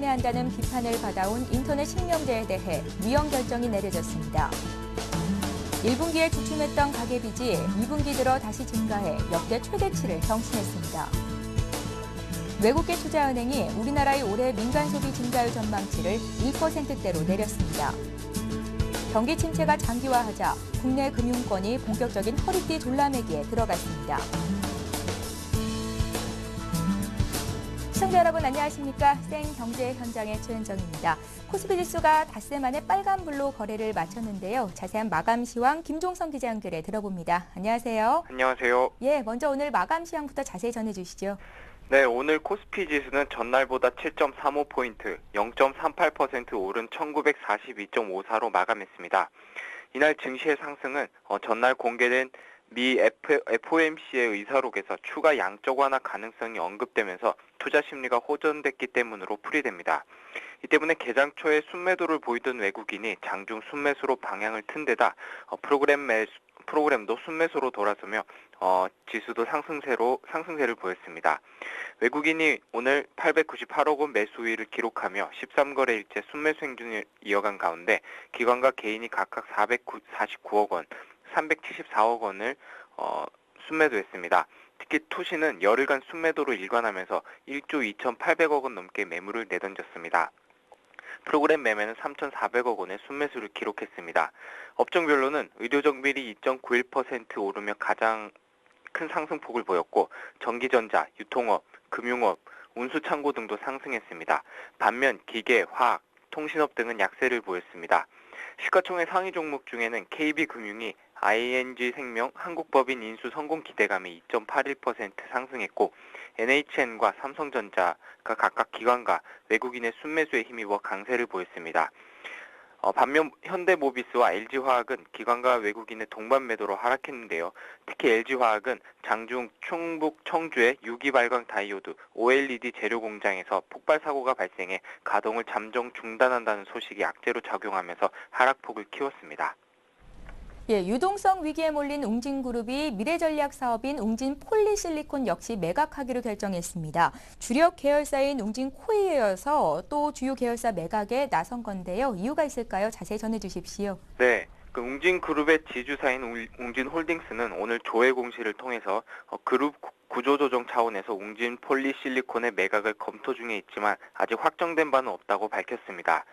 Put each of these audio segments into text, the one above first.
침해한다는 비판을 받아온 인터넷 실명제에 대해 위헌 결정이 내려졌습니다. 1분기에 주춤했던 가계빚이 2분기 들어 다시 증가해 역대 최대치를 경신했습니다. 외국계 투자은행이 우리나라의 올해 민간 소비 증가율 전망치를 1%대로 내렸습니다. 경기 침체가 장기화하자 국내 금융권이 본격적인 허리띠 졸라매기에 들어갔습니다. 시청자 여러분 안녕하십니까? 생경제 현장의 최현정입니다. 코스피 지수가 닷새 만에 빨간불로 거래를 마쳤는데요. 자세한 마감 시황 김종성 기자 연결해 들어봅니다. 안녕하세요. 안녕하세요. 예, 먼저 오늘 마감 시황부터 자세히 전해 주시죠. 네, 오늘 코스피 지수는 전날보다 7.35포인트, 0.38% 오른 1942.54로 마감했습니다. 이날 증시의 상승은 어, 전날 공개된 미 F, FOMC의 의사록에서 추가 양적 완화 가능성이 언급되면서 투자 심리가 호전됐기 때문으로 풀이됩니다. 이 때문에 개장 초에 순매도를 보이던 외국인이 장중 순매수로 방향을 튼 데다 어, 프로그램 매수, 프로그램도 순매수로 돌아서며 어, 지수도 상승세로 상승세를 보였습니다. 외국인이 오늘 898억 원 매수 우위를 기록하며 13거래일째 순매수 행진을 이어간 가운데 기관과 개인이 각각 449억 원, 374억 원을 어, 순매도했습니다. 특히 투시는 열흘간 순매도로 일관하면서 1조 2,800억 원 넘게 매물을 내던졌습니다. 프로그램 매매는 3,400억 원의 순매수를 기록했습니다. 업종별로는 의료정비리 2.91% 오르며 가장 큰 상승폭을 보였고 전기전자, 유통업, 금융업, 운수창고 등도 상승했습니다. 반면 기계, 화학, 통신업 등은 약세를 보였습니다. 시가총액 상위 종목 중에는 KB금융이 ING생명, 한국법인 인수 성공 기대감이 2.81% 상승했고 NHN과 삼성전자가 각각 기관과 외국인의 순매수에 힘입어 강세를 보였습니다. 어, 반면 현대모비스와 LG화학은 기관과 외국인의 동반 매도로 하락했는데요. 특히 LG화학은 장중 충북 청주의 유기 발광 다이오드 OLED 재료 공장에서 폭발 사고가 발생해 가동을 잠정 중단한다는 소식이 악재로 작용하면서 하락폭을 키웠습니다. 예, 유동성 위기에 몰린 웅진그룹이 미래전략 사업인 웅진 폴리실리콘 역시 매각하기로 결정했습니다. 주력 계열사인 웅진 코이에 이어서 또 주요 계열사 매각에 나선 건데요. 이유가 있을까요? 자세히 전해 주십시오. 네. 그 웅진그룹의 지주사인 울- 웅진홀딩스는 오늘 조회 공시를 통해서 어, 그룹 구- 구조조정 차원에서 웅진 폴리실리콘의 매각을 검토 중에 있지만 아직 확정된 바는 없다고 밝혔습니다.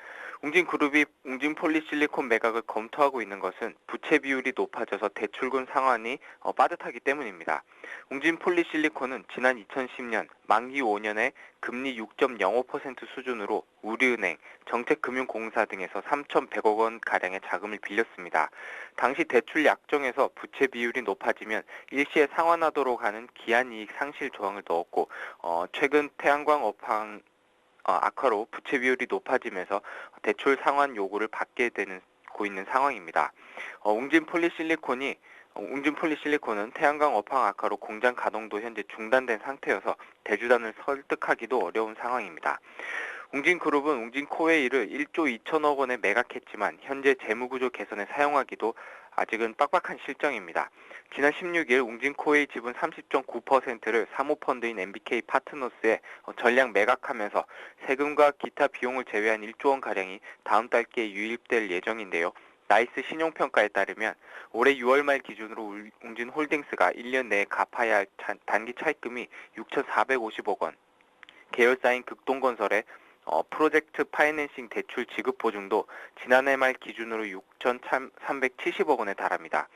웅진그룹이 웅진 폴리실리콘 매각을 검토하고 있는 것은 부채 비율이 높아져서 대출금 상환이 어, 빠듯하기 때문입니다. 웅진 폴리실리콘은 지난 2010년 만기 5년에 금리 6.05% 수준으로 우리은행, 정책금융공사 등에서 3,100억 원 가량의 자금을 빌렸습니다. 당시 대출 약정에서 부채 비율이 높아지면 일시에 상환하도록 하는 기한이익 상실 조항을 넣었고 어, 최근 태양광 업황 어, 악화로 부채 비율이 높아지면서 대출 상환 요구를 받게 되는 고 있는 상황입니다. 어, 웅진 폴리실리콘이 어, 웅진 폴리실리콘은 태양광 업황 악화로 공장 가동도 현재 중단된 상태여서 대주단을 설득하기도 어려운 상황입니다. 웅진그룹은 웅진코웨이를 1조 2천억 원에 매각했지만 현재 재무구조 개선에 사용하기도 아직은 빡빡한 실정입니다. 지난 16일 웅진코웨이 지분 30.9%를 사모펀드인 MBK 파트너스에 어, 전량 매각하면서 세금과 기타 비용을 제외한 1조 원 가량이 다음 달께 유입될 예정인데요. 나이스 신용평가에 따르면 올해 6월 말 기준으로 울- 웅진홀딩스가 1년 내에 갚아야 할 차- 단기 차입금이 6,450억 원, 계열사인 극동건설의 어, 프로젝트 파이낸싱 대출 지급 보증도 지난해 말 기준으로 6,370억 원에 달합니다.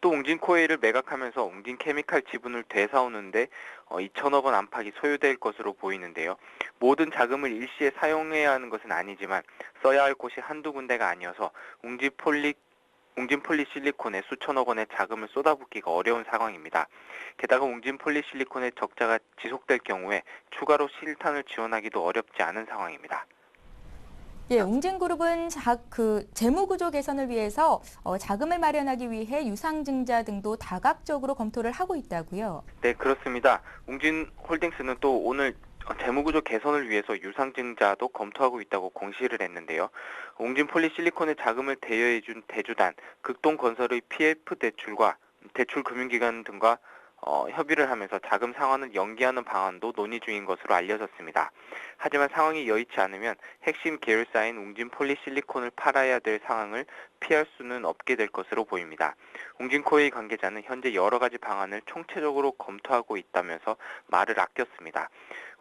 또 웅진코웨이를 매각하면서 웅진케미칼 지분을 되사오는데 어, 2천억 원 안팎이 소요될 것으로 보이는데요. 모든 자금을 일시에 사용해야 하는 것은 아니지만 써야 할 곳이 한두 군데가 아니어서 웅진폴리 웅진 폴리실리콘에 수천억 원의 자금을 쏟아붓기가 어려운 상황입니다. 게다가 웅진 폴리실리콘의 적자가 지속될 경우에 추가로 실탄을 지원하기도 어렵지 않은 상황입니다. 예, 웅진그룹은 자, 그 재무구조 개선을 위해서 어, 자금을 마련하기 위해 유상증자 등도 다각적으로 검토를 하고 있다고요. 네, 그렇습니다. 웅진홀딩스는 또 오늘 어, 재무구조 개선을 위해서 유상증자도 검토하고 있다고 공시를 했는데요. 웅진 폴리실리콘에 자금을 대여해준 대주단, 극동건설의 PF 대출과 대출 금융기관 등과 어, 협의를 하면서 자금 상환을 연기하는 방안도 논의 중인 것으로 알려졌습니다. 하지만 상황이 여의치 않으면 핵심 계열사인 웅진 폴리실리콘을 팔아야 될 상황을 피할 수는 없게 될 것으로 보입니다. 웅진코의 관계자는 현재 여러 가지 방안을 총체적으로 검토하고 있다면서 말을 아꼈습니다.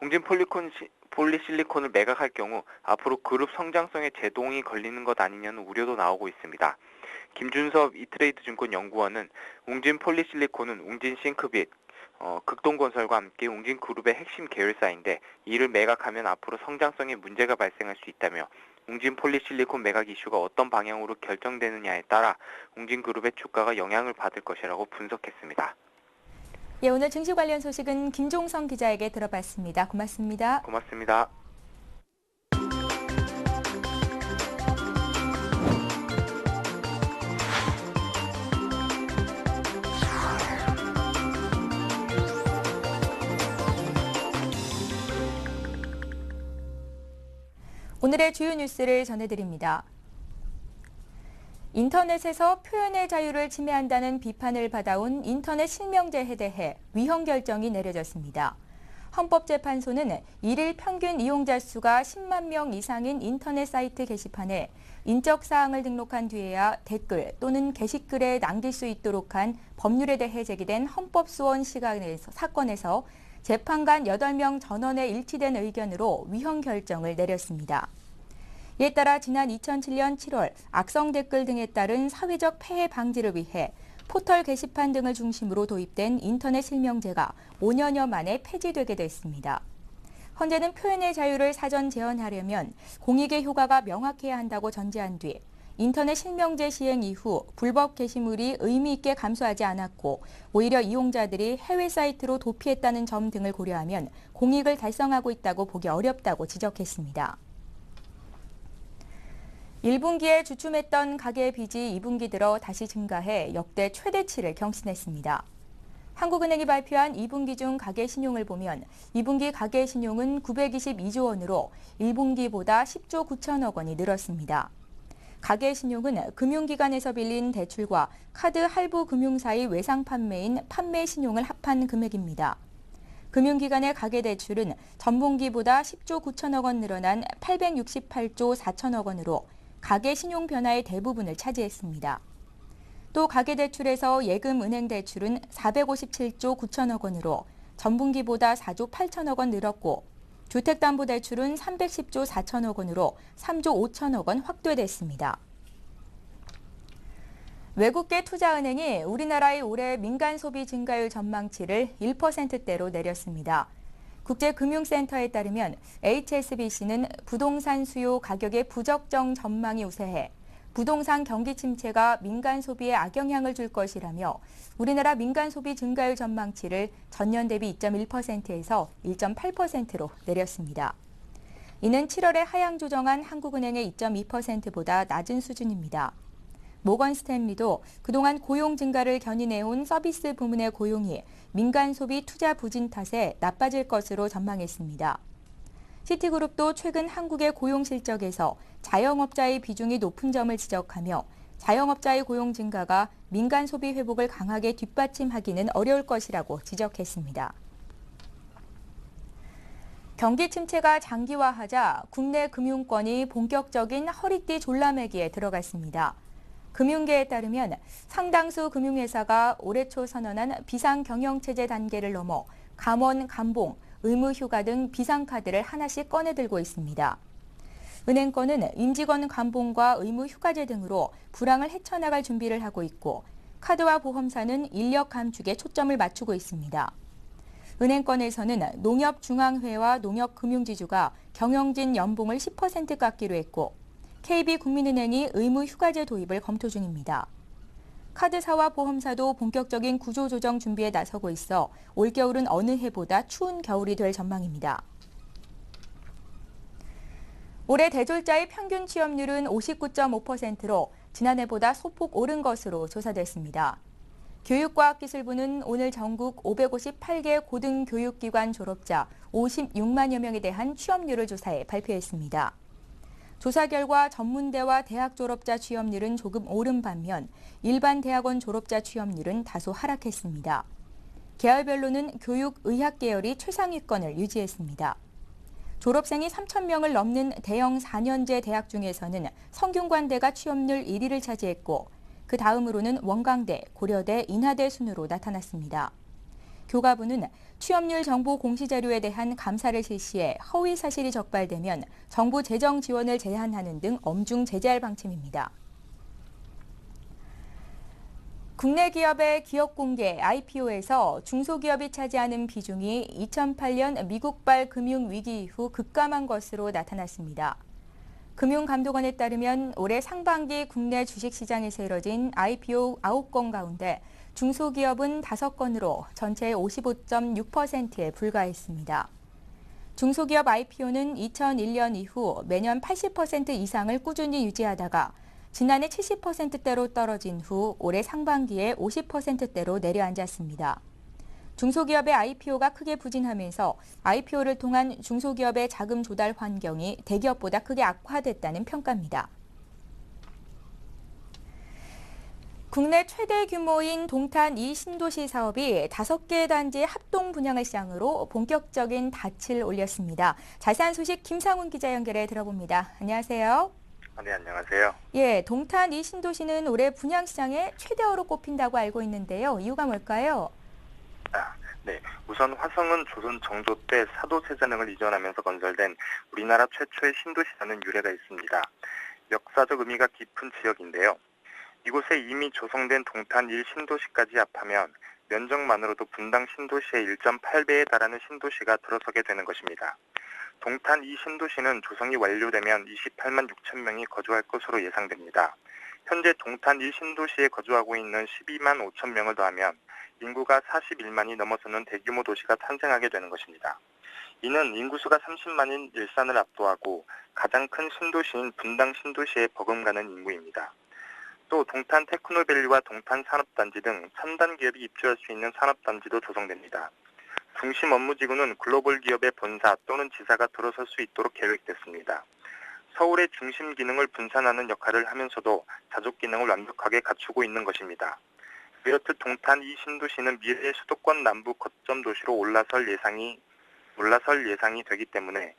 웅진 폴리콘 시, 폴리실리콘을 매각할 경우 앞으로 그룹 성장성에 제동이 걸리는 것 아니냐는 우려도 나오고 있습니다. 김준섭 이트레이드 증권 연구원은 웅진 폴리실리콘은 웅진 싱크빛, 어, 극동건설과 함께 웅진그룹의 핵심 계열사인데 이를 매각하면 앞으로 성장성에 문제가 발생할 수 있다며 웅진 폴리실리콘 매각 이슈가 어떤 방향으로 결정되느냐에 따라 웅진그룹의 주가가 영향을 받을 것이라고 분석했습니다. 예, 오늘 증시 관련 소식은 김종성 기자에게 들어봤습니다. 고맙습니다. 고맙습니다. 오늘의 주요 뉴스를 전해드립니다. 인터넷에서 표현의 자유를 침해한다는 비판을 받아온 인터넷 실명제에 대해 위헌 결정이 내려졌습니다. 헌법재판소는 일일 평균 이용자 수가 10만 명 이상인 인터넷 사이트 게시판에 인적 사항을 등록한 뒤에야 댓글 또는 게시글에 남길 수 있도록 한 법률에 대해 제기된 헌법 소원 시간에서, 사건에서 재판관 8명 전원의 일치된 의견으로 위헌 결정을 내렸습니다. 이에 따라 지난 2007년 7월 악성 댓글 등에 따른 사회적 폐해 방지를 위해 포털 게시판 등을 중심으로 도입된 인터넷 실명제가 5년여 만에 폐지되게 됐습니다. 헌재는 표현의 자유를 사전 제한하려면 공익의 효과가 명확해야 한다고 전제한 뒤 인터넷 실명제 시행 이후 불법 게시물이 의미 있게 감소하지 않았고 오히려 이용자들이 해외 사이트로 도피했다는 점 등을 고려하면 공익을 달성하고 있다고 보기 어렵다고 지적했습니다. 1분기에 주춤했던 가계 빚이 2분기 들어 다시 증가해 역대 최대치를 경신했습니다. 한국은행이 발표한 2분기 중 가계 신용을 보면 2분기 가계 신용은 922조 원으로 1분기보다 10조 9천억 원이 늘었습니다. 가계 신용은 금융기관에서 빌린 대출과 카드 할부 금융사의 외상 판매인 판매 신용을 합한 금액입니다. 금융기관의 가계대출은 전분기보다 10조 9천억 원 늘어난 868조 4천억 원으로 가계 신용 변화의 대부분을 차지했습니다. 또 가계대출에서 예금 은행 대출은 457조 9천억 원으로 전분기보다 4조 8천억 원 늘었고 주택담보대출은 310조 4천억 원으로 3조 5천억 원 확대됐습니다. 외국계 투자은행이 우리나라의 올해 민간 소비 증가율 전망치를 1%대로 내렸습니다. 국제금융센터에 따르면 HSBC는 부동산 수요 가격의 부적정 전망이 우세해 부동산 경기 침체가 민간 소비에 악영향을 줄 것이라며 우리나라 민간 소비 증가율 전망치를 전년 대비 2.1%에서 1.8%로 내렸습니다. 이는 7월에 하향 조정한 한국은행의 2.2%보다 낮은 수준입니다. 모건 스탠리도 그동안 고용 증가를 견인해온 서비스 부문의 고용이 민간 소비 투자 부진 탓에 나빠질 것으로 전망했습니다. 시티그룹도 최근 한국의 고용 실적에서 자영업자의 비중이 높은 점을 지적하며 자영업자의 고용 증가가 민간 소비 회복을 강하게 뒷받침하기는 어려울 것이라고 지적했습니다. 경기 침체가 장기화하자 국내 금융권이 본격적인 허리띠 졸라매기에 들어갔습니다. 금융계에 따르면 상당수 금융회사가 올해 초 선언한 비상경영체제 단계를 넘어 감원, 감봉, 의무휴가 등 비상카드를 하나씩 꺼내들고 있습니다. 은행권은 임직원 감봉과 의무휴가제 등으로 불황을 헤쳐나갈 준비를 하고 있고 카드와 보험사는 인력 감축에 초점을 맞추고 있습니다. 은행권에서는 농협중앙회와 농협금융지주가 경영진 연봉을 10% 깎기로 했고 KB국민은행이 의무휴가제 도입을 검토 중입니다. 카드사와 보험사도 본격적인 구조조정 준비에 나서고 있어 올겨울은 어느 해보다 추운 겨울이 될 전망입니다. 올해 대졸자의 평균 취업률은 59.5%로 지난해보다 소폭 오른 것으로 조사됐습니다. 교육과학기술부는 오늘 전국 558개 고등교육기관 졸업자 56만여 명에 대한 취업률을 조사해 발표했습니다. 조사 결과 전문대와 대학 졸업자 취업률은 조금 오른 반면 일반 대학원 졸업자 취업률은 다소 하락했습니다. 계열별로는 교육, 의학 계열이 최상위권을 유지했습니다. 졸업생이 3천 명을 넘는 대형 4년제 대학 중에서는 성균관대가 취업률 1위를 차지했고 그 다음으로는 원광대, 고려대, 인하대 순으로 나타났습니다. 교가부는 취업률 정보 공시 자료에 대한 감사를 실시해 허위 사실이 적발되면 정부 재정 지원을 제한하는 등 엄중 제재할 방침입니다. 국내 기업의 기업 공개 IPO에서 중소기업이 차지하는 비중이 2008년 미국발 금융 위기 이후 급감한 것으로 나타났습니다. 금융감독원에 따르면 올해 상반기 국내 주식시장에서 이뤄진 IPO 9건 가운데 중소기업은 5건으로 전체의 55.6%에 불과했습니다. 중소기업 IPO는 2001년 이후 매년 80% 이상을 꾸준히 유지하다가 지난해 70%대로 떨어진 후 올해 상반기에 50%대로 내려앉았습니다. 중소기업의 IPO가 크게 부진하면서 IPO를 통한 중소기업의 자금 조달 환경이 대기업보다 크게 악화됐다는 평가입니다. 국내 최대 규모인 동탄 2 신도시 사업이 다섯 개 단지 합동 분양을 시작으로 본격적인 닻을 올렸습니다. 자세한 소식 김상훈 기자 연결해 들어봅니다. 안녕하세요. 네, 안녕하세요. 예, 동탄 이 신도시는 올해 분양 시장의 최대어로 꼽힌다고 알고 있는데요. 이유가 뭘까요? 아, 네. 우선 화성은 조선 정조 때 사도 세자능을 이전하면서 건설된 우리나라 최초의 신도시라는 유래가 있습니다. 역사적 의미가 깊은 지역인데요. 이곳에 이미 조성된 동탄 1 신도시까지 합하면 면적만으로도 분당 신도시의 1.8배에 달하는 신도시가 들어서게 되는 것입니다. 동탄 2 신도시는 조성이 완료되면 28만 6천 명이 거주할 것으로 예상됩니다. 현재 동탄 1 신도시에 거주하고 있는 12만 5천 명을 더하면 인구가 41만이 넘어서는 대규모 도시가 탄생하게 되는 것입니다. 이는 인구수가 30만인 일산을 압도하고 가장 큰 신도시인 분당 신도시에 버금가는 인구입니다. 또 동탄 테크노밸리와 동탄 산업단지 등 첨단 기업이 입주할 수 있는 산업단지도 조성됩니다. 중심 업무 지구는 글로벌 기업의 본사 또는 지사가 들어설 수 있도록 계획됐습니다. 서울의 중심 기능을 분산하는 역할을 하면서도 자족 기능을 완벽하게 갖추고 있는 것입니다. 이렇듯 동탄 이 신도시는 미래의 수도권 남부 거점 도시로 올라설 예상이 올라설 예상이 되기 때문에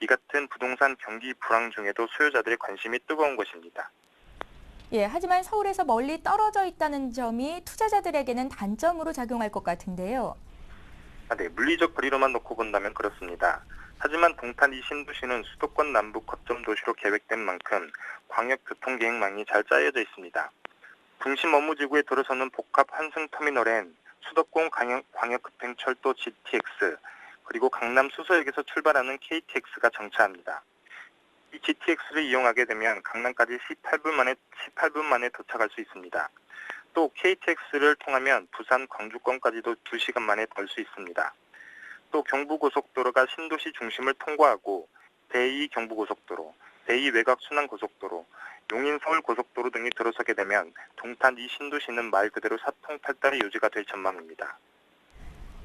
이 같은 부동산 경기 불황 중에도 수요자들의 관심이 뜨거운 것입니다. 예, 하지만 서울에서 멀리 떨어져 있다는 점이 투자자들에게는 단점으로 작용할 것 같은데요. 아, 네, 물리적 거리로만 놓고 본다면 그렇습니다. 하지만 동탄 이 신도시는 수도권 남부 거점 도시로 계획된 만큼 광역 교통 계획망이 잘 짜여져 있습니다. 중심 업무지구에 들어서는 복합 환승 터미널엔 수도권 광역, 광역급행철도 GTX 그리고 강남 수서역에서 출발하는 KTX가 정차합니다. 이 GTX를 이용하게 되면 강남까지 18분 만에 18분 만에 도착할 수 있습니다. 또 KTX를 통하면 부산 광주권까지도 2시간 만에 갈수 있습니다. 또 경부고속도로가 신도시 중심을 통과하고 대2 경부고속도로, 대2 외곽순환고속도로, 용인 서울고속도로 등이 들어서게 되면 동탄 이 신도시는 말 그대로 사통팔달의 요지가 될 전망입니다.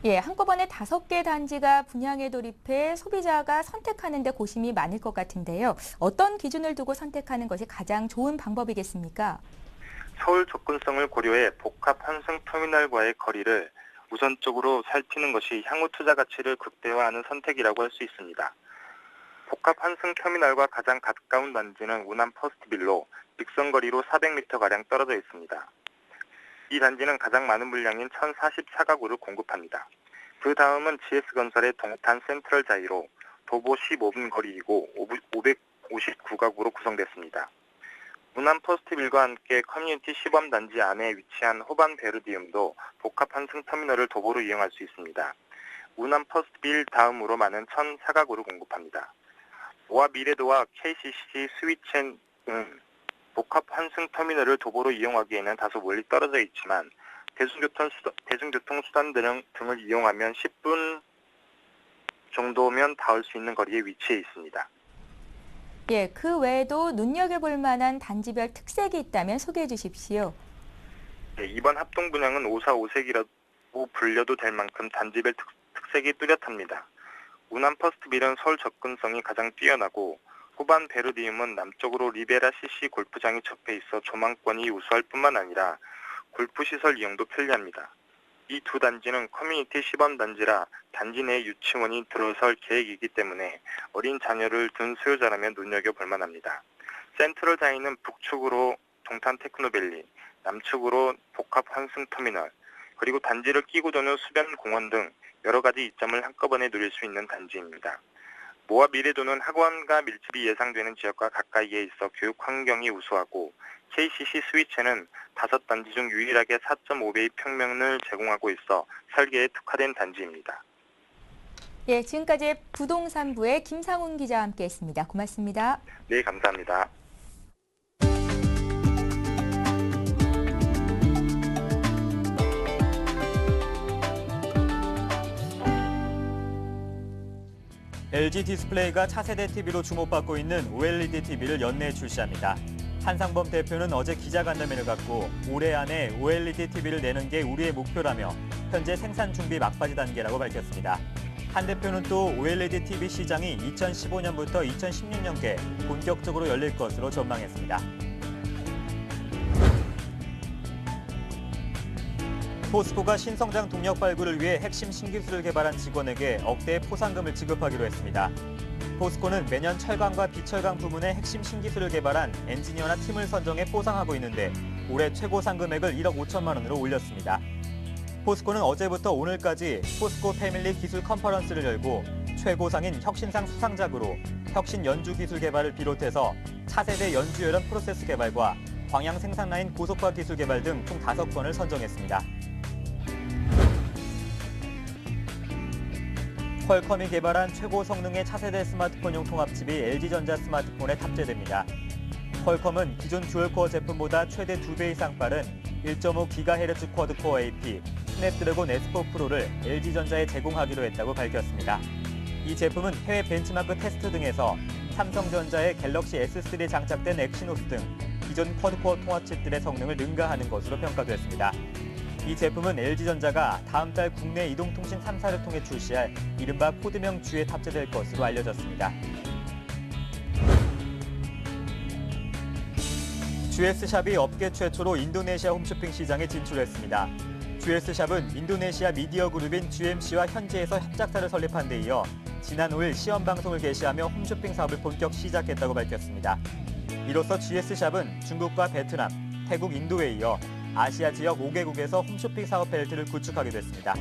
예, 한꺼번에 다섯 개 단지가 분양에 돌입해 소비자가 선택하는 데 고심이 많을 것 같은데요. 어떤 기준을 두고 선택하는 것이 가장 좋은 방법이겠습니까? 서울 접근성을 고려해 복합 환승 터미널과의 거리를 우선적으로 살피는 것이 향후 투자 가치를 극대화하는 선택이라고 할 수 있습니다. 복합 환승 터미널과 가장 가까운 단지는 우남 퍼스트빌로 직선거리로 400m가량 떨어져 있습니다. 이 단지는 가장 많은 물량인 1044가구를 공급합니다. 그 다음은 GS건설의 동탄 센트럴 자이로 도보 15분 거리이고 559가구로 구성됐습니다. 문안 퍼스트빌과 함께 커뮤니티 시범단지 안에 위치한 호반 베르디움도 복합 환승 터미널을 도보로 이용할 수 있습니다. 문안 퍼스트빌 다음으로 많은 1004가구를 공급합니다. 모아 미래도와 KCC 스위첸 등 복합 환승 터미널을 도보로 이용하기에는 다소 멀리 떨어져 있지만 대중교통, 수단, 대중교통 수단들 등을 이용하면 10분 정도면 닿을 수 있는 거리에 위치해 있습니다. 예, 그 외에도 눈여겨볼 만한 단지별 특색이 있다면 소개해 주십시오. 네, 이번 합동 분양은 5사 5색이라고 불려도 될 만큼 단지별 특, 특색이 뚜렷합니다. 우남 퍼스트 빌은 서울 접근성이 가장 뛰어나고 후반 베르디움은 남쪽으로 리베라 CC 골프장이 접해 있어 조망권이 우수할 뿐만 아니라 골프 시설 이용도 편리합니다. 이 두 단지는 커뮤니티 시범 단지라 단지 내 유치원이 들어설 계획이기 때문에 어린 자녀를 둔 소유자라면 눈여겨 볼 만합니다. 센트럴 다이는 북측으로 동탄 테크노밸리, 남측으로 복합 환승 터미널, 그리고 단지를 끼고 도는 수변 공원 등 여러 가지 이점을 한꺼번에 누릴 수 있는 단지입니다. 모아 미래도는 학원과 밀집이 예상되는 지역과 가까이에 있어 교육 환경이 우수하고 KCC 스위치는 다섯 단지 중 유일하게 4.5배의 평면을 제공하고 있어 설계에 특화된 단지입니다. 예, 지금까지 부동산부의 김상훈 기자와 함께했습니다. 고맙습니다. 네, 감사합니다. LG 디스플레이가 차세대 TV로 주목받고 있는 OLED TV를 연내에 출시합니다. 한상범 대표는 어제 기자간담회를 갖고 올해 안에 OLED TV를 내는 게 우리의 목표라며 현재 생산 준비 막바지 단계라고 밝혔습니다. 한 대표는 또 OLED TV 시장이 2015년부터 2016년께 본격적으로 열릴 것으로 전망했습니다. 포스코가 신성장 동력 발굴을 위해 핵심 신기술을 개발한 직원에게 억대의 포상금을 지급하기로 했습니다. 포스코는 매년 철강과 비철강 부문의 핵심 신기술을 개발한 엔지니어나 팀을 선정해 포상하고 있는데 올해 최고 상금액을 1억 5천만 원으로 올렸습니다. 포스코는 어제부터 오늘까지 포스코 패밀리 기술 컨퍼런스를 열고 최고상인 혁신상 수상작으로 혁신 연주 기술 개발을 비롯해서 차세대 연주 열연 프로세스 개발과 광양 생산 라인 고속화 기술 개발 등 총 5건을 선정했습니다. 퀄컴이 개발한 최고 성능의 차세대 스마트폰용 통합칩이 LG전자 스마트폰에 탑재됩니다. 퀄컴은 기존 듀얼코어 제품보다 최대 2배 이상 빠른 1.5GHz 쿼드코어 AP 스냅드래곤 S4 프로를 LG전자에 제공하기로 했다고 밝혔습니다. 이 제품은 해외 벤치마크 테스트 등에서 삼성전자의 갤럭시 S3에 장착된 엑시노스 등 기존 쿼드코어 통합칩들의 성능을 능가하는 것으로 평가됐습니다. 이 제품은 LG전자가 다음 달 국내 이동통신 3사를 통해 출시할 이른바 코드명 G에 탑재될 것으로 알려졌습니다. GS샵이 업계 최초로 인도네시아 홈쇼핑 시장에 진출했습니다. GS샵은 인도네시아 미디어 그룹인 GMC와 현지에서 협작사를 설립한 데 이어 지난 5일 시험 방송을 개시하며 홈쇼핑 사업을 본격 시작했다고 밝혔습니다. 이로써 GS샵은 중국과 베트남, 태국, 인도에 이어 아시아 지역 5개국에서 홈쇼핑 사업 벨트를 구축하게 됐습니다.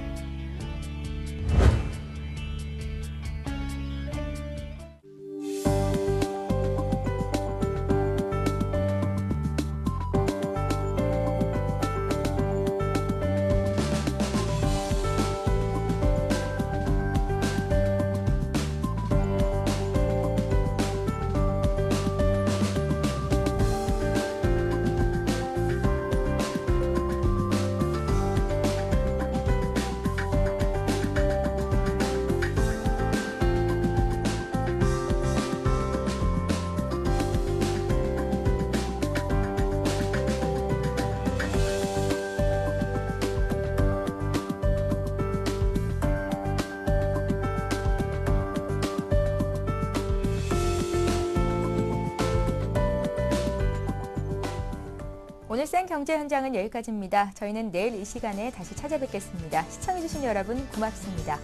센 경제 현장은 여기까지입니다. 저희는 내일 이 시간에 다시 찾아뵙겠습니다. 시청해주신 여러분 고맙습니다.